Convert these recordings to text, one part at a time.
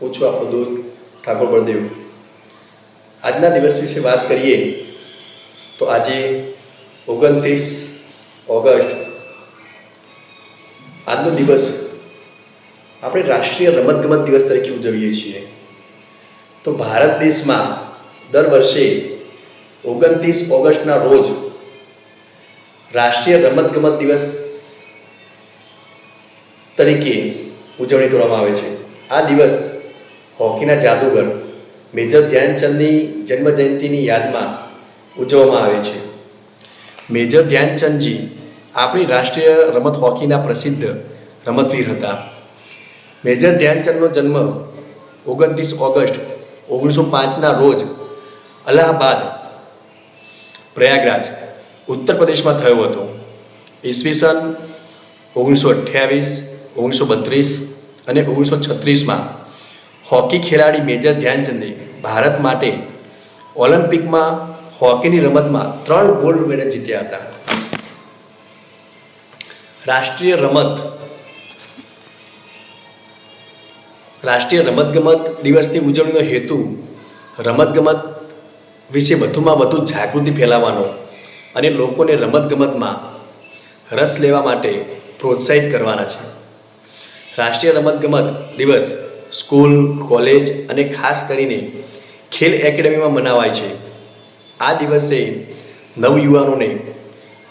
હું છું આપણો દોસ્ત ઠાકોર બળદેવ. આજના દિવસ વિશે વાત કરીએ તો આજે ઓગણત્રીસ ઓગસ્ટ. આજનો દિવસ આપણે રાષ્ટ્રીય રમતગમત દિવસ તરીકે ઉજવીએ છીએ. તો ભારત દેશમાં દર વર્ષે ઓગણત્રીસ ઓગસ્ટના રોજ રાષ્ટ્રીય રમતગમત દિવસ તરીકે ઉજવણી કરવામાં આવે છે. આ દિવસ હોકીના જાદુગર મેજર ધ્યાનચંદની જન્મજયંતિની યાદમાં ઉજવવામાં આવે છે. મેજર ધ્યાનચંદજી આપણી રાષ્ટ્રીય રમત હોકીના પ્રસિદ્ધ રમતવીર હતા. મેજર ધ્યાનચંદનો જન્મ ઓગણત્રીસ ઓગસ્ટ ઓગણીસો પાંચના રોજ અલ્હાબાદ, પ્રયાગરાજ, ઉત્તર પ્રદેશમાં થયો હતો. ઈસવીસન ઓગણીસો અઠ્યાવીસ, ઓગણીસો બત્રીસ અને ઓગણીસો છત્રીસમાં હોકી ખેલાડી મેજર ધ્યાનચંદે ભારત માટે ઓલિમ્પિકમાં હોકીની રમતમાં ત્રણ ગોલ્ડ મેડલ જીત્યા હતા. રાષ્ટ્રીય રમત. રાષ્ટ્રીય રમતગમત દિવસની ઉજવણીનો હેતુ રમતગમત વિશે વધુમાં વધુ જાગૃતિ ફેલાવવાનો અને લોકોને રમતગમતમાં રસ લેવા માટે પ્રોત્સાહિત કરવાના છે. રાષ્ટ્રીય રમતગમત દિવસ સ્કૂલ, કોલેજ અને ખાસ કરીને ખેલ એકેડમીમાં મનાવાય છે. આ દિવસે નવયુવાનોને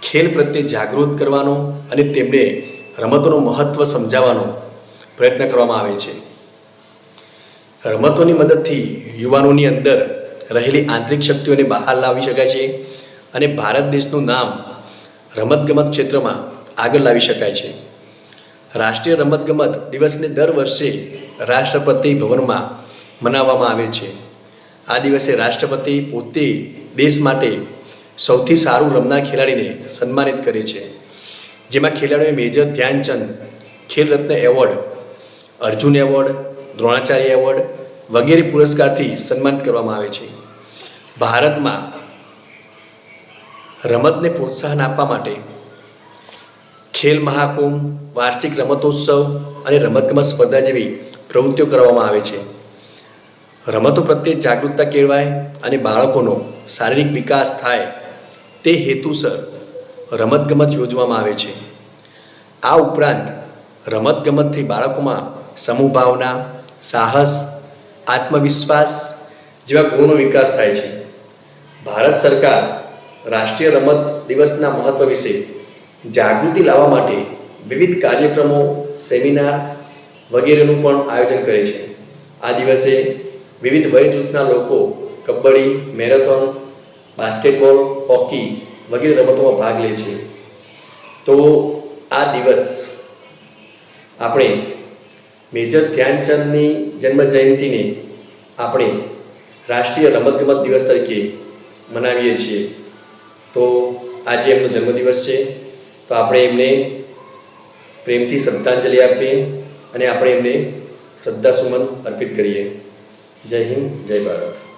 ખેલ પ્રત્યે જાગૃત કરવાનો અને તેમને રમતોનું મહત્ત્વ સમજાવવાનો પ્રયત્ન કરવામાં આવે છે. રમતોની મદદથી યુવાનોની અંદર રહેલી આંતરિક શક્તિઓને બહાર લાવી શકાય છે અને ભારત દેશનું નામ રમતગમત ક્ષેત્રમાં આગળ લાવી શકાય છે. રાષ્ટ્રીય રમતગમત દિવસને દર વર્ષે રાષ્ટ્રપતિ ભવનમાં મનાવવામાં આવે છે. આ દિવસે રાષ્ટ્રપતિ પોતે દેશ માટે સૌથી સારું રમનાર ખેલાડીને સન્માનિત કરે છે. જેમાં ખેલાડીઓએ major Dhyanchand, Khel Ratna award, Arjun award, Dronacharya award વગેરે પુરસ્કારથી સન્માનિત કરવામાં આવે છે. ભારતમાં રમતને પ્રોત્સાહન આપવા માટે ખેલ મહાકુંભ, વાર્ષિક રમતોત્સવ અને રમતગમત સ્પર્ધા જેવી પ્રવૃત્તિઓ કરવામાં આવે છે. રમતો પ્રત્યે જાગૃતતા કેળવાય અને બાળકોનો શારીરિક વિકાસ થાય તે હેતુસર રમતગમત યોજવામાં આવે છે. આ ઉપરાંત રમતગમતથી બાળકોમાં સમૂહ ભાવના સાહસ, આત્મવિશ્વાસ જેવા ગુણોનો વિકાસ થાય છે. ભારત સરકાર રાષ્ટ્રીય રમત દિવસના મહત્ત્વ વિશે જાગૃતિ લાવવા માટે વિવિધ કાર્યક્રમો, સેમિનાર વગેરેનું પણ આયોજન કરે છે. આ દિવસે વિવિધ વય જૂથના લોકો કબડ્ડી, મેરેથોન, બાસ્કેટબોલ, હોકી વગેરે રમતોમાં ભાગ લે છે. તો આ દિવસ આપણે મેજર ધ્યાનચંદની જન્મ જયંતિને આપણે રાષ્ટ્રીય રમતગમત દિવસ તરીકે મનાવીએ છીએ. તો આજે એમનો જન્મદિવસ છે. તો આપણે એમને પ્રેમથી શ્રદ્ધાંજલિ આપીએ અને આપણે એમને શ્રદ્ધાસુમન અર્પિત કરીએ. જય હિન્દ, જય ભારત.